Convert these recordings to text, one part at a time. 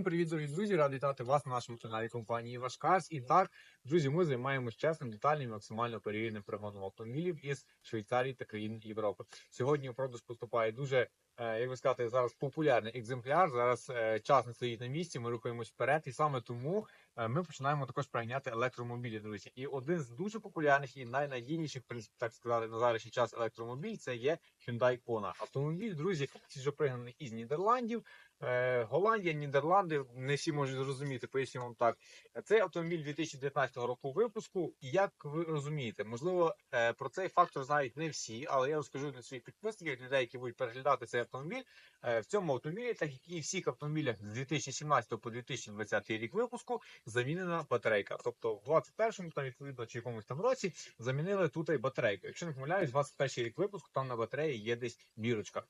Всім привіт, дорогі друзі! Радий вітати вас на нашому каналі компанії Вашкарс. І так, друзі, ми займаємося чесним, детальним, максимально перевіреним пригоном автомобілів із Швейцарії та країн Європи. Сьогодні у продаж поступає дуже, е, як би сказати, зараз популярний екземпляр. Зараз е, час не стоїть на місці. Ми рухаємось вперед, і саме тому е, ми починаємо також приганяти електромобілі. Друзі, і один з дуже популярних і найнадійніших, в принципі, так сказати, на зараз час електромобіль це є Hyundai Kona. Автомобіль, друзі, свіжо пригнаний із Нідерландів. Е, Голландія, Нідерланди, не всі можуть зрозуміти, поясню вам так. Цей автомобіль 2019 року випуску. Як ви розумієте, можливо, е, про цей фактор знають не всі, але я розкажу для своїх підписників, людей, які будуть переглядати цей автомобіль. Е, В цьому автомобілі, так як і всіх автомобілях з 2017 по 2020 рік випуску, замінена батарейка. Тобто в 21-му, там відповідно чи якомусь там році замінили тут і батарейку. Якщо не помиляюсь, 21 рік випуску там на батареї є десь бірочка.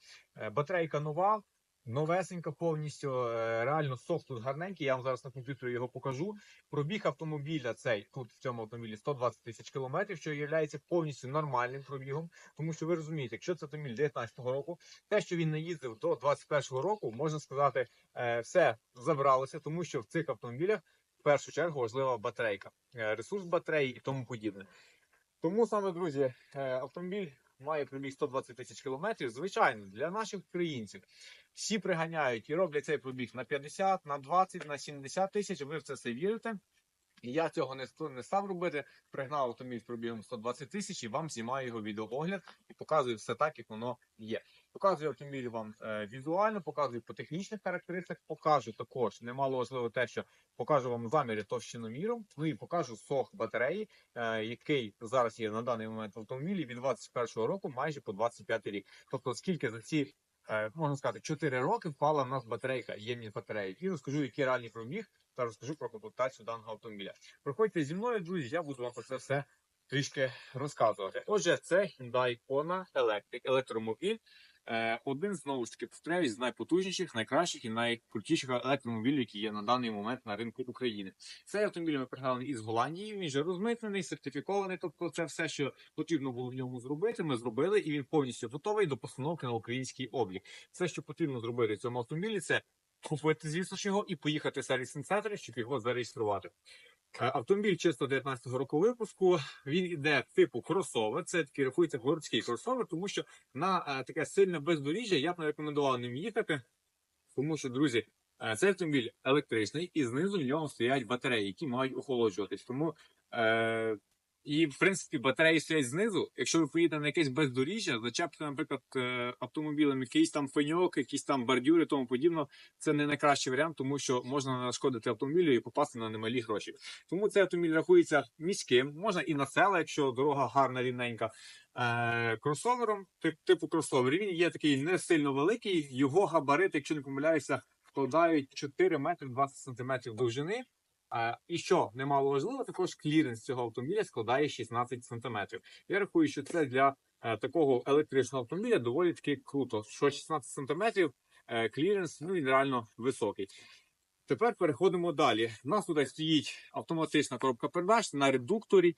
Батарейка нова. Новесенька повністю, е, реально софт тут гарненький. Я вам зараз на комп'ютері його покажу. Пробіг автомобіля цей тут в цьому автомобілі 120 тисяч кілометрів, що є повністю нормальним пробігом. Тому що ви розумієте, якщо це автомобіль 19-го року, те, що він не їздив до 21-го року, можна сказати, е, все забралося, тому що в цих автомобілях в першу чергу важлива батарейка, е, ресурс батареї і тому подібне. Тому саме, друзі, автомобіль має пробіг 120 тисяч кілометрів. Звичайно, для наших українців всі приганяють і роблять цей пробіг на 50, на 20, на 70 тисяч. Ви в це все вірите. І я цього не, не став робити. Пригнав автомобіль з пробігом 120 тисяч і вам знімаю його відеоогляд і показую все так, як воно є. Показую автомобіль вам е, візуально, показую по технічних характеристиках, покажу також немало важливо те, що покажу вам заміри товщиноміром, ну і покажу сох батареї, е, який зараз є на даний момент в автомобілі від 21 року майже по 25 рік. Тобто, скільки за ці е, можна сказати 4 роки впала в нас батарейка, ємність батареї. І розкажу, який реальний пробіг, та розкажу про комплектацію даного автомобіля. Проходьте зі мною, друзі, я буду вам про це все трішки розказувати. Отже, це Hyundai Kona Electric електромобіль. Е, один знову ж таки повторяюсь, з найпотужніших, найкращих і найкрутіших електромобілів, які є на даний момент на ринку України. Цей автомобіль ми пригнали із Голландії. Він же розмитнений, сертифікований. Тобто, це все, що потрібно було в ньому зробити. Ми зробили, і він повністю готовий до постановки на український облік. Все, що потрібно зробити в цьому автомобілі, це купити, звісно ж, його і поїхати в сервісний центр, щоб його зареєструвати. Е, Автомобіль чисто 19-го року випуску. Він іде типу кросовер. Це такий рахується городський кросовер, тому що на е, таке сильне бездоріжжя я б не рекомендував ним їхати. Тому що, друзі, е, цей автомобіль електричний, і знизу в нього стоять батареї, які мають охолоджуватись. Тому е, і в принципі батареї стоять знизу. Якщо ви поїдете на якесь бездоріжжя, зачепите, наприклад, е, автомобілем якийсь там феньок, якісь там бордюри, тому подібно, це не найкращий варіант, тому що можна нашкодити автомобілю і попасти на немалі гроші. Тому цей автомобіль рахується міським, можна і на села, якщо дорога гарна, рівненька. Е, кросовером, типу кросовер. Він є такий не сильно великий. Його габарит, якщо не помиляюся, складають 4 метри 20 сантиметрів довжини. Е, і що немало важливо, також кліренс цього автомобіля складає 16 сантиметрів. Я рахую, що це для е, такого електричного автомобіля доволі таки круто. Що 16 сантиметрів е, кліренс, ну реально високий. Тепер переходимо далі. У нас тут стоїть автоматична коробка передач на редукторі.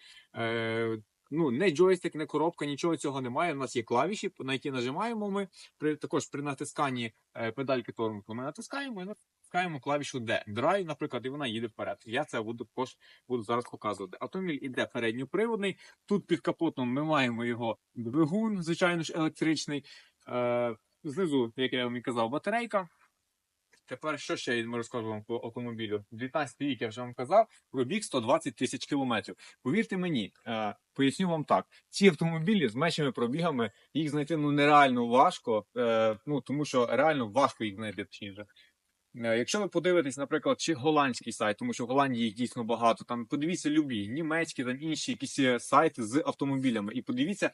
Ну, не джойстик, не коробка, нічого цього немає. У нас є клавіші, на які нажимаємо ми. При, також при натисканні педальки тормозу ми натискаємо і натискаємо клавішу D. Драйв, наприклад, і вона їде вперед. Я це буду також буду зараз показувати. Автомобіль іде передньоприводний. Тут під капотом ми маємо його двигун, звичайно ж, електричний. Е, знизу, як я вам і казав, батарейка. Тепер що ще ми розкажемо по автомобілю? 19 рік я вже вам казав, пробіг 120 тисяч кілометрів. Повірте мені, е, поясню вам так: ці автомобілі з меншими пробігами їх знайти ну нереально важко, е, ну тому що реально важко їх знайти точніше. Е, Якщо ви подивитесь, наприклад, чи голландський сайт, тому що в Голландії їх дійсно багато. Там подивіться любі німецькі, там інші якісь е, сайти з автомобілями, і подивіться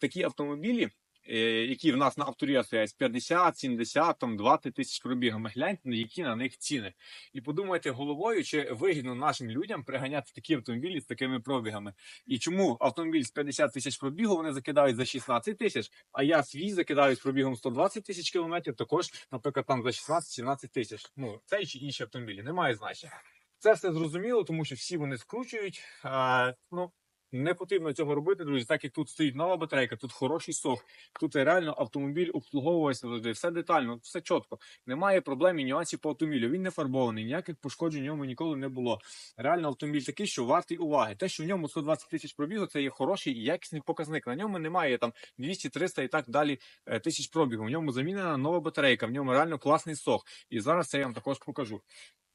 такі автомобілі, які в нас на авторі стоять 50, 70, там 20 тисяч пробігами. Гляньте, на які на них ціни. І подумайте головою, чи вигідно нашим людям приганяти такі автомобілі з такими пробігами. І чому автомобіль з 50 тисяч пробігу вони закидають за 16 тисяч, а я свій закидаю з пробігом 120 тисяч кілометрів, також, наприклад, там за 16-17 тисяч. Ну, цей чи інші автомобілі, немає значення. Це все зрозуміло, тому що всі вони скручують. А, ну, Не потрібно цього робити, друзі, так як тут стоїть нова батарейка, тут хороший сок. Тут реально автомобіль обслуговувався все детально, все чітко. Немає проблем і нюансів по автомобілю. Він не фарбований, ніяких пошкоджень в ньому ніколи не було. Реально автомобіль такий, що вартий уваги. Те, що в ньому 120 тисяч пробігу, це є хороший і якісний показник. На ньому немає там 200-300 і так далі е, тисяч пробігу. В ньому замінена нова батарейка, в ньому реально класний сох. І зараз це я вам також покажу.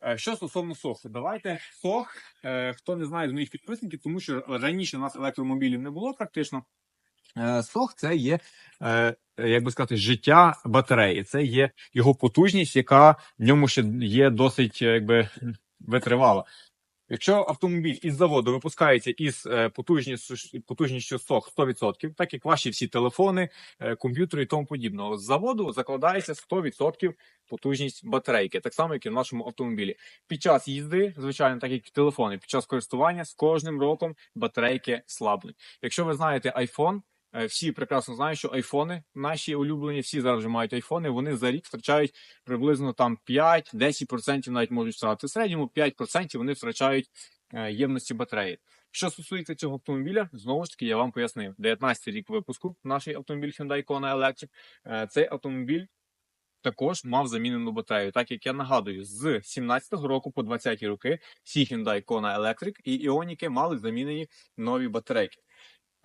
Е, Що стосовно соху, давайте сох. Е, Хто не знає з моїх підписників, тому що раніше у нас електромобілів не було практично. Е, Сох це є, як би сказати, життя батареї. Це є його потужність, яка в ньому ще є досить якби витривала. Якщо автомобіль із заводу випускається із е, потужністю, потужністю сох 100%, так як ваші всі телефони, е, комп'ютери і тому подібного, з заводу закладається 100% потужність батарейки, так само, як і в нашому автомобілі. Під час їзди, звичайно, так як і телефони, під час користування з кожним роком батарейки слабнуть. Якщо ви знаєте iPhone, всі прекрасно знають, що айфони, наші улюблені, всі зараз вже мають айфони, вони за рік втрачають приблизно там 5-10% навіть можуть втратити. В середньому 5% вони втрачають е, ємності батареї. Що стосується цього автомобіля, знову ж таки, я вам пояснив. 19 рік випуску, наш автомобіль Hyundai Kona Electric. Е, Цей автомобіль також мав замінену батарею. Так як я нагадую, з 17-го року по 20-ті роки всі Hyundai Kona Electric і Ioniq мали замінені нові батарейки.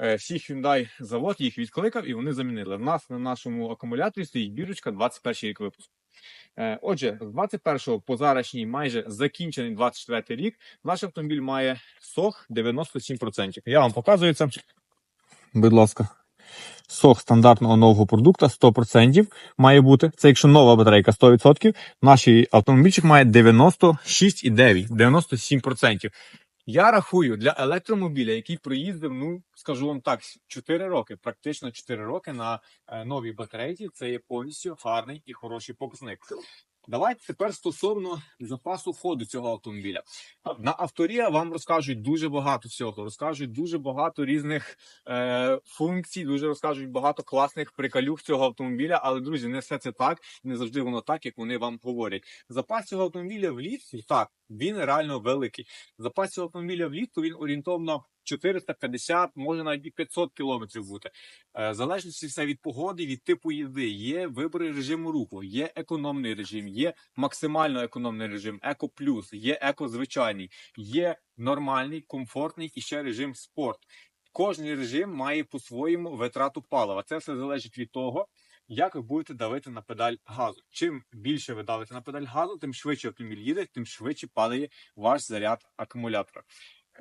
Е, Всі Hyundai завод їх відкликав і вони замінили. В нас на нашому акумуляторі стоїть бірочка 21 рік випуску. Е, Отже, з 21 по зарашній майже закінчений 24 рік, наш автомобіль має сох 97%. Я вам показую це. Будь ласка. Сох стандартного нового продукту 100% має бути. Це якщо нова батарейка 100%, наш автомобільчик має 96,9, 97%. Я рахую для електромобіля, який проїздив, ну скажу вам так, 4 роки, практично 4 роки на е, новій батарейці. Це є повністю гарний і хороший показник. Давайте тепер стосовно запасу ходу цього автомобіля. На авторія вам розкажуть дуже багато всього, розкажуть дуже багато різних е, функцій, дуже розкажуть багато класних приколюх цього автомобіля. Але друзі, не все це так, не завжди воно так, як вони вам говорять. Запас цього автомобіля влітку так, він реально великий. Запас цього автомобіля влітку він орієнтовно 450, може навіть і 500 кілометрів бути. Е, залежності все від погоди, від типу їзди. Є вибори режиму руху, є економний режим, є максимально економний режим, еко плюс, є еко звичайний, є нормальний, комфортний і ще режим спорт. Кожний режим має по-своєму витрату палива. Це все залежить від того, як ви будете давити на педаль газу. Чим більше ви давите на педаль газу, тим швидше автомобіль їде, тим швидше падає ваш заряд акумулятора.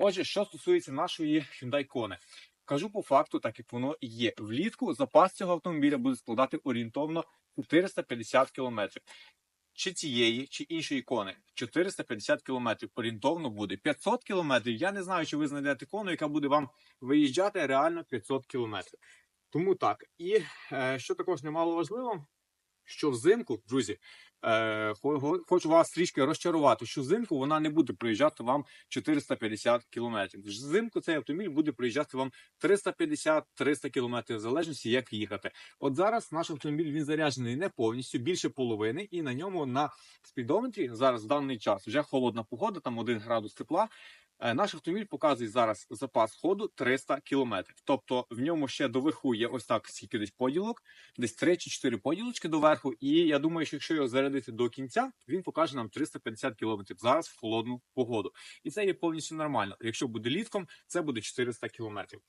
Отже, що стосується нашої Hyundai Kona. Кажу по факту, так як воно є. Влітку запас цього автомобіля буде складати орієнтовно 450 кілометрів. Чи цієї, чи іншої кони 450 кілометрів орієнтовно буде 500 кілометрів. Я не знаю, чи ви знайдете кону, яка буде вам виїжджати реально 500 кілометрів. Тому так. І е, що також немало важливо, що взимку, друзі, е, хо- хо- хочу вас трішки розчарувати, що взимку вона не буде проїжджати вам 450 кілометрів. Взимку цей автомобіль буде проїжджати вам 350-300 кілометрів, в залежності, як їхати. От зараз наш автомобіль він заряджений не повністю, більше половини, і на ньому на спідометрі зараз в даний час вже холодна погода, там 1 градус тепла. Е, Наш автомобіль показує зараз запас ходу 300 кілометрів. Тобто в ньому ще доверху є ось так скільки десь поділок, десь 3 чи 4 поділочки доверху. І я думаю, що якщо його зарядити до кінця, він покаже нам 350 кілометрів зараз в холодну погоду. І це є повністю нормально. Якщо буде літком, це буде 400 кілометрів.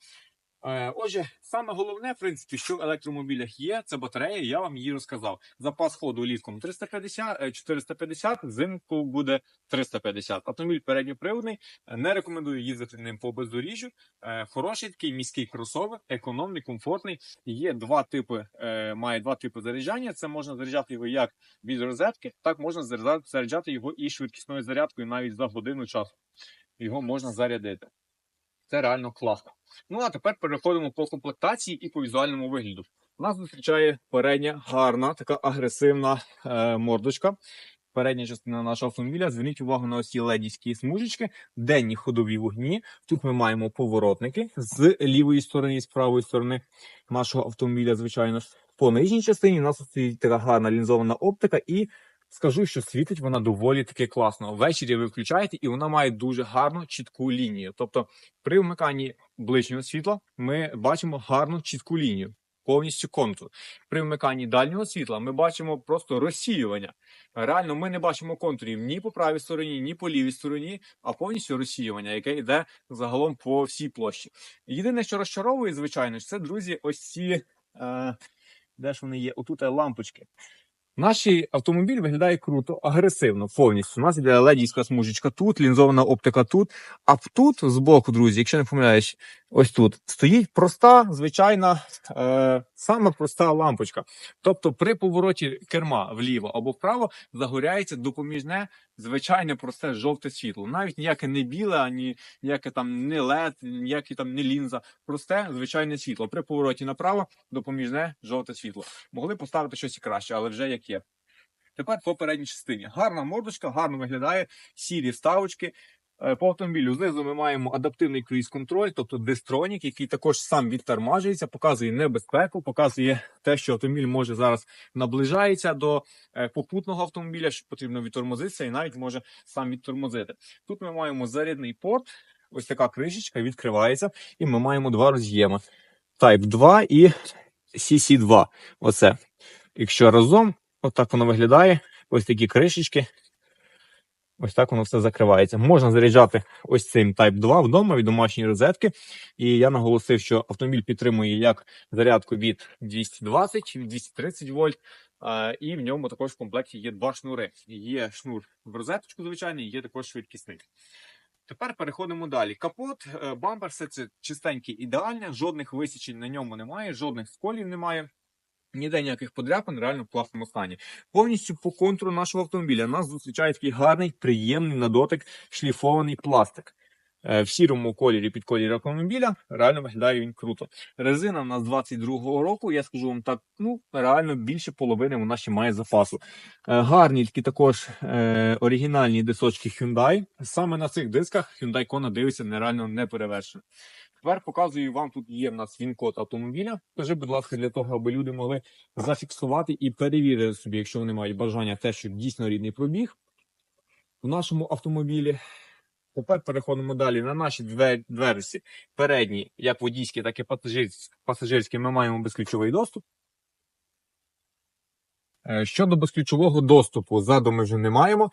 Е, Отже, саме головне, в принципі, що в електромобілях є, це батарея. Я вам її розказав. Запас ходу літком 350, е, 450, взимку буде 350. Автомобіль передньоприводний. Е, Не рекомендую їздити ним по бездоріжжю. Е, Хороший такий міський кросовер, економний, комфортний. Є два типи, має два типи заряджання. Це можна заряджати його як від розетки, так можна заряджати його і швидкісною зарядкою навіть за годину часу. Його можна зарядити. Це реально класно. Ну а тепер переходимо по комплектації і по візуальному вигляду. Нас зустрічає передня гарна, така агресивна е, мордочка. Передня частина нашого автомобіля. Зверніть увагу на ці ледівські смужечки, денні ходові вогні. Тут ми маємо поворотники з лівої сторони і з правої сторони нашого автомобіля, звичайно ж. По нижній частині у нас стоїть така гарна лінзована оптика і скажу, що світить вона доволі таки класно. Ввечері ви включаєте, і вона має дуже гарну чітку лінію. Тобто, при вмиканні ближнього світла ми бачимо гарну чітку лінію, повністю контур. При вмиканні дальнього світла ми бачимо просто розсіювання. Реально, ми не бачимо контурів ні по правій стороні, ні по лівій стороні, а повністю розсіювання, яке йде загалом по всій площі. Єдине, що розчаровує, звичайно, це друзі, ось ці. Е, де ж вони є? Отут лампочки. Наш автомобіль виглядає круто, агресивно, повністю. У нас іде ледійська смужечка тут, лінзована оптика тут. А тут, збоку, друзі, якщо не помиляюсь, ось тут стоїть проста, звичайна, е, саме проста лампочка. Тобто при повороті керма вліво або вправо загоряється допоміжне, звичайне просте жовте світло. Навіть ніяке не біле, ані ніяке там не LED, ніяке там не лінза. Просте, звичайне світло. При повороті направо допоміжне жовте світло. Могли поставити щось і краще, але вже як є. Тепер по передній частині. Гарна мордочка, гарно виглядає, сірі вставочки. Е, По автомобілю знизу ми маємо адаптивний круїз-контроль, тобто дистронік, який також сам відтормажується, показує небезпеку, показує те, що автомобіль може зараз наближається до е, попутного автомобіля, що потрібно відтормозитися, і навіть може сам відтормозити. Тут ми маємо зарядний порт, ось така кришечка відкривається, і ми маємо два роз'єми: Type 2 і CC2. Оце. Якщо разом, отак воно виглядає. Ось такі кришечки. Ось так воно все закривається. Можна заряджати ось цим Type 2 вдома від домашньої розетки. І я наголосив, що автомобіль підтримує як зарядку від 220 від 230 вольт. І в ньому також в комплекті є два шнури. Є шнур в розеточку, звичайний, є також швидкісний. Тепер переходимо далі. Капот, е, бампер, все це чистеньке, ідеальне, жодних висічень на ньому немає, жодних сколів немає. Ніде ніяких подряпин, реально в класному стані. Повністю по контуру нашого автомобіля нас зустрічає такий гарний, приємний на дотик шліфований пластик. Е, В сірому кольорі під колір автомобіля реально виглядає він круто. Резина в нас 22-го року, я скажу вам так, ну реально більше половини вона ще має запасу. Е, Гарні такі також е, оригінальні дисочки Hyundai. Саме на цих дисках Hyundai Kona дивиться нереально неперевершено. Тепер показую вам, тут є в нас він-код автомобіля. Скажи, будь ласка, для того, аби люди могли зафіксувати і перевірити собі, якщо вони мають бажання, те, що дійсно рідний пробіг в нашому автомобілі. Тепер переходимо далі на наші две- дверці. Передні, як водійські, так і пасажирські, ми маємо безключовий доступ. Е, Щодо безключового доступу, ззаду ми вже не маємо.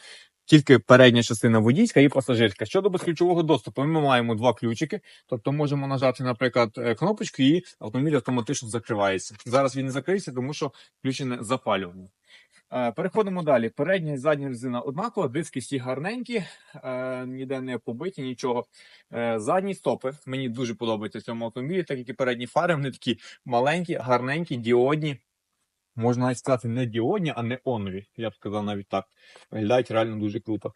Тільки передня частина водійська і пасажирська. Щодо безключового доступу, ми маємо два ключики. Тобто можемо нажати, наприклад, е, кнопочку, і автомобіль автоматично закривається. Зараз він не закриється, тому що включене запалювання. Е, Переходимо далі. Передня і задня резина однакова, диски всі гарненькі, е, ніде не побиті, нічого. Задні стопи мені дуже подобаються в цьому автомобілі, так як і передні фари, вони такі маленькі, гарненькі, діодні. Можна навіть сказати, не діодні, а неонові. Я б сказав навіть так. Виглядають реально дуже круто.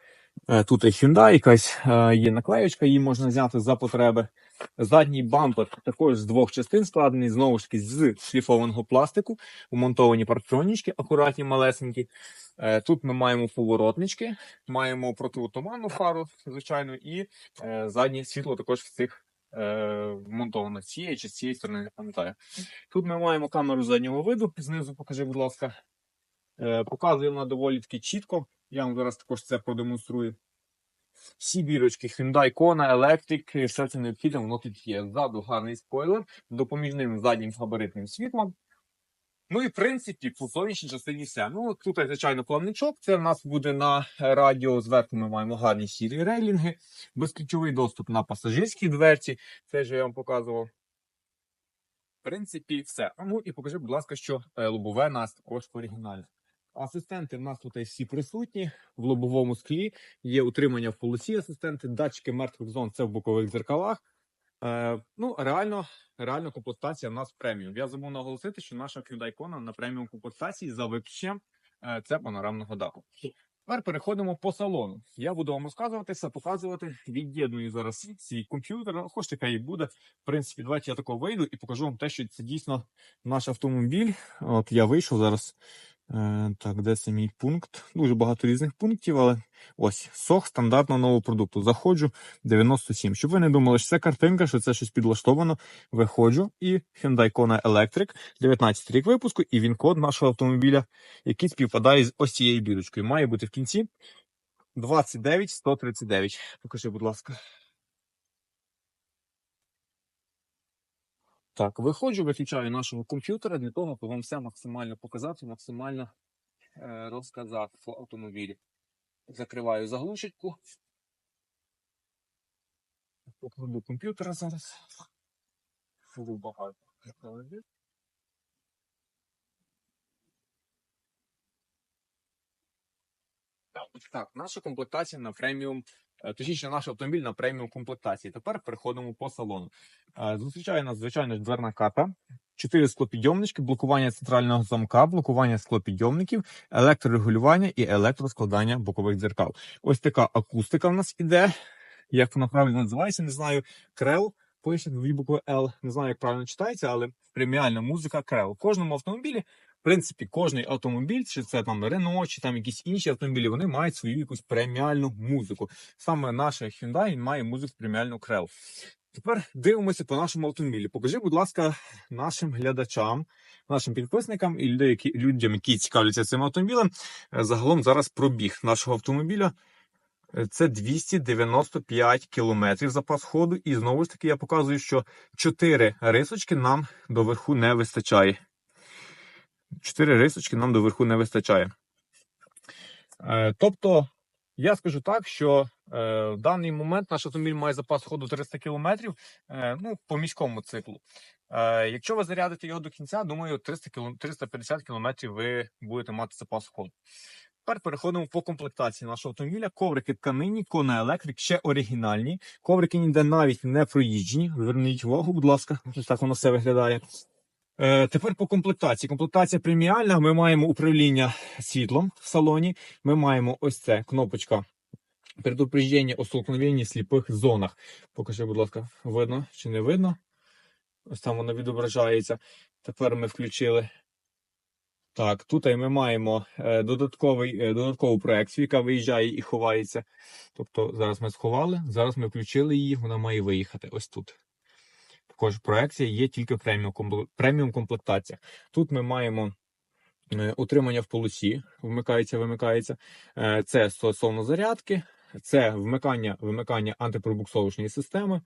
Е, Тут і Hyundai, якась е, є наклеючка, її можна зняти за потреби. Задній бампер також з двох частин складений, знову ж таки, з шліфованого пластику, умонтовані партронічки, акуратні, малесенькі. Е, Тут ми маємо поворотнички, маємо противотуманну фару, звичайно, і заднє світло також в цих вмонтовано з цієї чи з цієї сторони, не пам'ятаю. Тут ми маємо камеру заднього виду. Знизу покажи, будь ласка. Е, Показує вона доволі таки чітко. Я вам зараз також це продемонструю. Всі бірочки Hyundai Kona, Electric, все це необхідне, воно тут є. Ззаду гарний спойлер, допоміжним заднім габаритним світлом. Ну і в принципі, по зовнішній частині все. Ну, тут, звичайно, плавничок. Це в нас буде на радіо. Зверху ми маємо гарні сірі рейлінги, безключовий доступ на пасажирській дверці. Це ж я вам показував. В принципі, все. Ну і покажи, будь ласка, що е, лобове нас також оригінальне. Асистенти в нас тут всі присутні в лобовому склі. Є утримання в полосі асистенти, датчики мертвих зон це в бокових дзеркалах. Е, ну, реально, реально комплектація в нас преміум. Я забув наголосити, що наша Kona на преміум комплектації за виключенням е, це панорамного даху. Тепер переходимо по салону. Я буду вам розказувати все, показувати. Від'єдную зараз свій комп'ютер. Ну, Хочете, хай і буде. В принципі, давайте я тако вийду і покажу вам те, що це дійсно наш автомобіль. От я вийшов зараз. Е, так, де це мій пункт? Дуже багато різних пунктів, але ось сох стандартного нового продукту. Заходжу 97. Щоб ви не думали, що це картинка, що це щось підлаштовано. Виходжу і Hyundai Kona Electric, 19 рік випуску, і він код нашого автомобіля, який співпадає з ось цією бірочкою. Має бути в кінці 29 139. Покажи, будь ласка. Так, виходжу, виключаю нашого комп'ютера для того, аби вам все максимально показати, максимально е, розказати по автомобілі. Закриваю заглушечку. Покладу комп'ютера зараз. Фу, багато. Так, наша комплектація на преміум, точніше, наш автомобіль на преміум комплектації. Тепер переходимо по салону. Е, Зустрічає нас, звичайно, дверна карта, чотири склопідйомнички, блокування центрального замка, блокування склопідйомників, електрорегулювання і електроскладання бокових дзеркал. Ось така акустика в нас іде. Як вона правильно називається, не знаю. Крел. Пише дві букви L. Не знаю, як правильно читається, але преміальна музика Крел. В кожному автомобілі принципі, кожний автомобіль, чи це там Renault, чи там якісь інші автомобілі, вони мають свою якусь преміальну музику. Саме наша Hyundai має музику преміальну Крел. Тепер дивимося по нашому автомобілі. Покажи, будь ласка, нашим глядачам, нашим підписникам і людей, які, людям, які цікавляться цим автомобілем. е, Загалом зараз пробіг нашого автомобіля. Е, Це 295 кілометрів запас ходу. І знову ж таки я показую, що 4 рисочки нам до верху не вистачає. Чотири рисочки нам до верху не вистачає. Е, тобто, я скажу так, що е, в даний момент наш автомобіль має запас ходу 300 км е, ну, по міському циклу. Якщо ви зарядите його до кінця, думаю, 300 км, 350 км ви будете мати запас ходу. Тепер переходимо по комплектації нашого автомобіля. Коврики тканині, Kona Electric, ще оригінальні. Коврики ніде навіть не проїжджені. Зверніть увагу, будь ласка, так воно все виглядає. Е, тепер по комплектації. Комплектація преміальна. Ми маємо управління світлом в салоні. Ми маємо ось це кнопочка предупреждення о столкновенні сліпих зонах. Покажи, будь ласка, видно чи не видно? Ось там воно відображається. Тепер ми включили. Так, тут ми маємо е, додатковий, е, додаткову проекцію, яка виїжджає і ховається. Тобто зараз ми сховали, зараз ми включили її, вона має виїхати ось тут. Також проекція є тільки в преміум, комплектаціях. комплектація. Тут ми маємо е, утримання в полосі, вмикається, вимикається. Е, Це стосовно зарядки, це вмикання, вимикання антипробуксовочної системи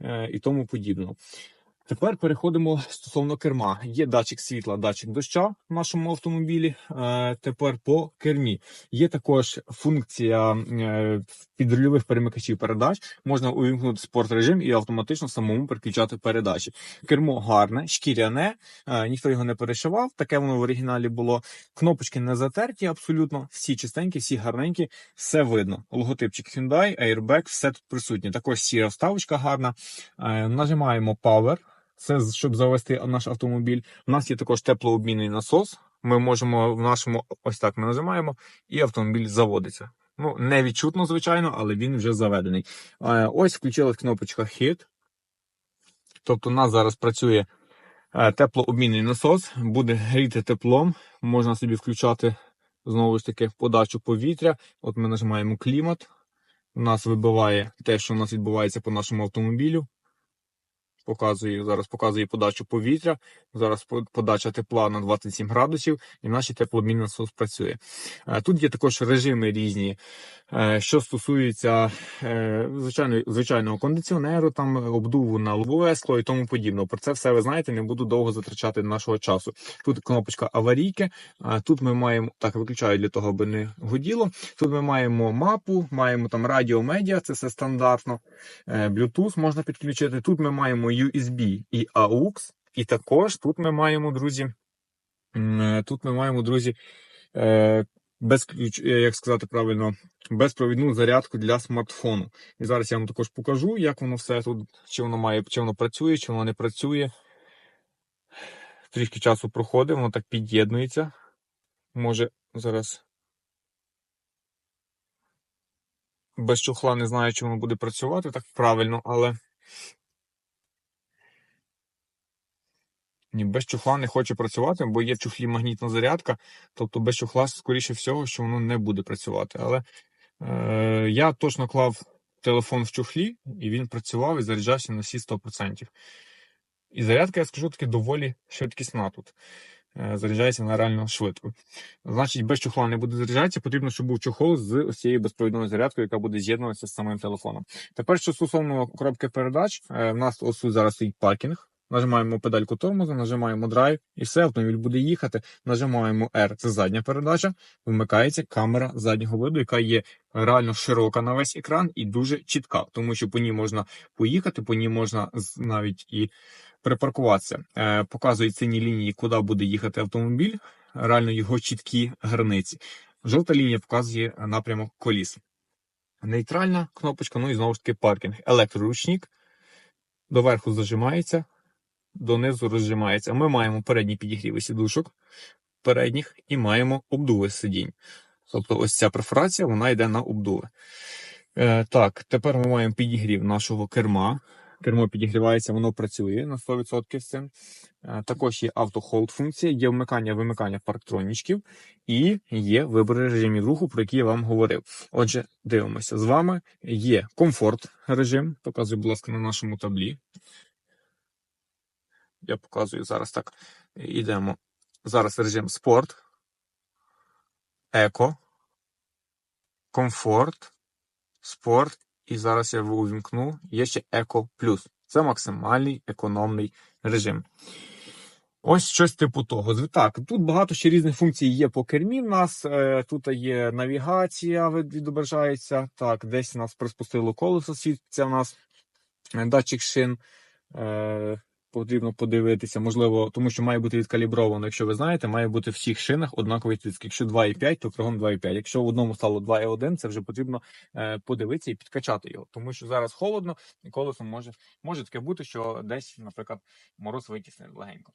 е, і тому подібно. Тепер переходимо стосовно керма. Є датчик світла, датчик доща в нашому автомобілі. Е, Тепер по кермі. Є також функція е, підрульових перемикачів передач. Можна увімкнути спорт режим і автоматично самому переключати передачі. Кермо гарне, шкіряне, е, ніхто його не перешивав. Таке воно в оригіналі було. Кнопочки не затерті, абсолютно всі чистенькі, всі гарненькі, все видно. Логотипчик Hyundai, Airbag, все тут присутнє. Також сіра вставочка гарна. Нажимаємо Power. Це щоб завести наш автомобіль. У нас є також теплообмінний насос. Ми можемо в нашому ось так ми нажимаємо, і автомобіль заводиться. Ну, не відчутно, звичайно, але він вже заведений. Ось включилась кнопочка Hit. Тобто, у нас зараз працює е, теплообмінний насос, буде гріти теплом. Можна собі включати знову ж таки подачу повітря. От ми нажимаємо клімат. У нас вибиває те, що у нас відбувається по нашому автомобілю. Показує, зараз показує подачу повітря. Зараз подача тепла на 27 градусів, і наш теплообмінний насос працює. Е, Тут є також режими різні, е, що стосується е, звичайно, звичайного кондиціонеру, там обдуву на лобове скло і тому подібне. Про це все ви знаєте, не буду довго затрачати нашого часу. Тут кнопочка аварійки. Тут ми маємо так, виключаю для того, аби не гуділо. Тут ми маємо мапу, маємо там радіо це все стандартно. Bluetooth можна підключити. Тут ми маємо USB і AUX. І також тут ми маємо, друзі, е, тут ми маємо, друзі, е, безключ, е, як сказати правильно, безпровідну зарядку для смартфону. І зараз я вам також покажу, як воно все тут, чи воно має, чи воно працює, чи воно не працює. Трішки часу проходить, воно так під'єднується. Може зараз. Без чохла не знаю, чи воно буде працювати так правильно, але Без чохла не хоче працювати, бо є в чохлі магнітна зарядка, тобто без чохла, скоріше всього, що воно не буде працювати. Але е, я точно клав телефон в чохлі, і він працював і заряджався на всі 100%. І зарядка, я скажу таки, доволі швидкісна тут. Е, Заряджається вона реально швидко. Значить, без чохла не буде заряджатися, потрібно, щоб був чохол з ось цією безпровідною зарядкою, яка буде з'єднуватися з самим телефоном. Тепер, що стосовно коробки передач, е, в нас ось зараз стоїть паркінг. Нажимаємо педальку тормоза, нажимаємо драйв, і все, автомобіль буде їхати. Нажимаємо R, це задня передача. Вмикається камера заднього виду, яка є реально широка на весь екран і дуже чітка, тому що по ній можна поїхати, по ній можна навіть і припаркуватися. Е, показує сині лінії, куди буде їхати автомобіль, реально його чіткі границі. Жовта лінія показує напрямок коліс. Нейтральна кнопочка, ну і знову ж таки паркінг. Електроручник доверху зажимається, донизу розжимається. Ми маємо передні підігріви сідушок передніх і маємо обдуви сидінь. Тобто ось ця перфорація вона йде на обдуви. Е, так, тепер ми маємо підігрів нашого керма. Кермо підігрівається, воно працює на 100% з цим. Е, також є автохолд функція, є вмикання вимикання парктронічків і є вибір режимів руху, про які я вам говорив. Отже, дивимося з вами. Є комфорт режим. Показую, будь ласка, на нашому таблі. Я показую зараз так. Йдемо. Зараз режим спорт, еко, комфорт, спорт. І зараз я увімкну. Є ще еко плюс. Це максимальний економний режим. Ось щось типу того. Так, тут багато ще різних функцій є по кермі. В нас Е, тут є навігація, відображається. Так, десь нас приспустило колесо, світиться в нас е, датчик шин. Потрібно подивитися, можливо, тому що має бути відкалібровано. Якщо ви знаєте, має бути в всіх шинах однаковий тиск. Якщо 2,5, то кругом 2,5. Якщо в одному стало 2,1, це вже потрібно е, подивитися і підкачати його. Тому що зараз холодно, і колесо може, може таке бути, що десь, наприклад, мороз витісне легенько.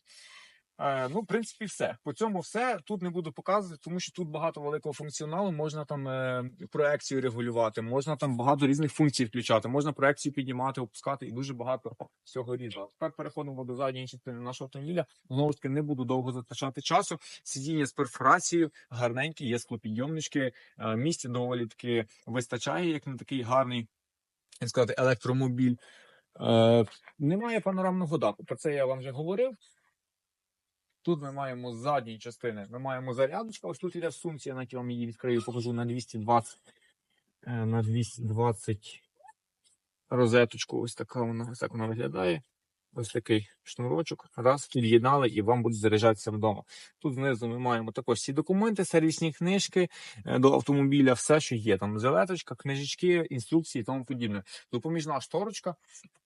Е, ну, в принципі, все. По цьому все. Тут не буду показувати, тому що тут багато великого функціоналу. Можна там е, проекцію регулювати, можна там багато різних функцій включати, можна проекцію піднімати, опускати і дуже багато всього різного. Тепер переходимо до задньої частини нашого автомобіля. Знову ж таки, не буду довго затрачати часу. Сидіння з перфорацією, гарненькі, є склопідйомнички. Е, місця доволі таки вистачає, як на такий гарний, як сказати, електромобіль. Е, немає панорамного даху. Про це я вам вже говорив. Тут ми маємо з задньої частини, ми маємо зарядочку. Ось тут іде сумці, я навіть вам її відкрию, покажу на 220. е, На 220 розеточку. Ось така вона, ось так вона виглядає. Ось такий шнурочок. Раз, під'єднали і вам буде заряджатися вдома. Тут знизу ми маємо також всі документи, сервісні книжки е, до автомобіля, все, що є. Там зелеточка, книжечки, інструкції і тому подібне. Допоміжна шторочка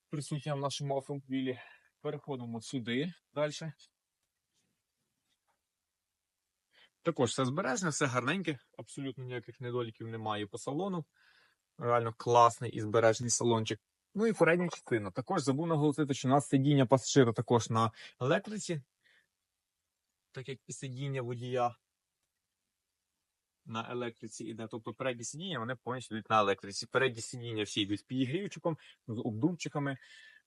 присутня в нашому автомобілі. Переходимо сюди далі. Також все збережне, все гарненьке, абсолютно ніяких недоліків немає по салону. Реально класний і збережений салончик. Ну і передня частина. Також забув наголосити, що у нас сидіння пасажира також на електриці, так як і сидіння водія на електриці іде. Тобто передні сидіння вони повністю йдуть на електриці. Передні сидіння всі йдуть з підігрівчиком, з обдувчиками.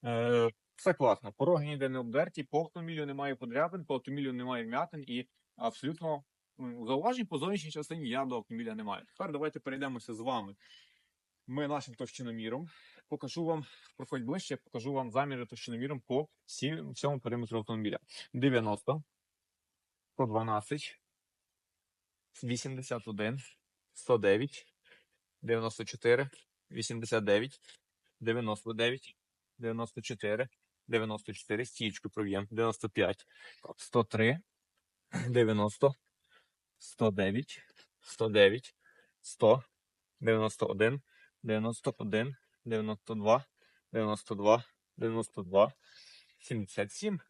Е, все класно. Пороги ніде не обдерті, по автомобілю немає подряпин, по автомобілю немає вмятин і абсолютно зауважень по зовнішній частині я до автомобіля не маю. Тепер давайте перейдемося з вами. Ми нашим товщиноміром. Покажу вам, проходь ближче, покажу вам заміри товщиноміром по всьому периметру автомобіля. 90, 112, 81, 109, 94, 89, 99, 94, 94, стічку пров'єм, 95, 103, 90, 109, 109, 100, 91, 91, 92, 92, 92, 77,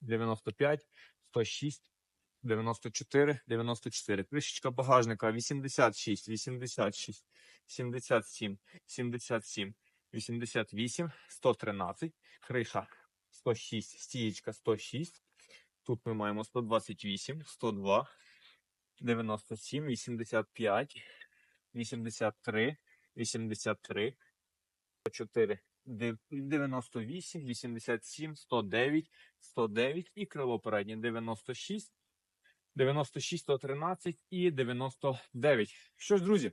95, 106, 94, 94. Кришечка багажника 86, 86, 77, 77, 88, 113, криша 106, стієчка 106. Тут ми маємо 128, 102, 97, 85, 83, 83, 104, 98, 87, 109, 109 і крило переднє 96, 96, 113 і 99. Що ж, друзі,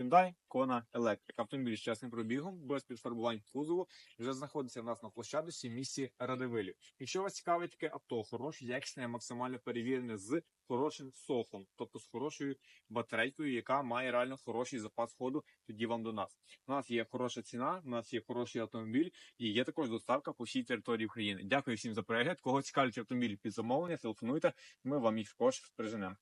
Hyundai Kona Electric. Автомобіль з чесним пробігом, без підфарбувань кузову, вже знаходиться в нас на площадці в місті Радивилі. Якщо вас цікавить таке авто, хороше, якісне, максимально перевірене з хорошим сохом, тобто з хорошою батарейкою, яка має реально хороший запас ходу, тоді вам до нас. У нас є хороша ціна, у нас є хороший автомобіль і є також доставка по всій території України. Дякую всім за перегляд. Кого цікавить автомобіль під замовлення, телефонуйте. Ми вам їх також приженемо.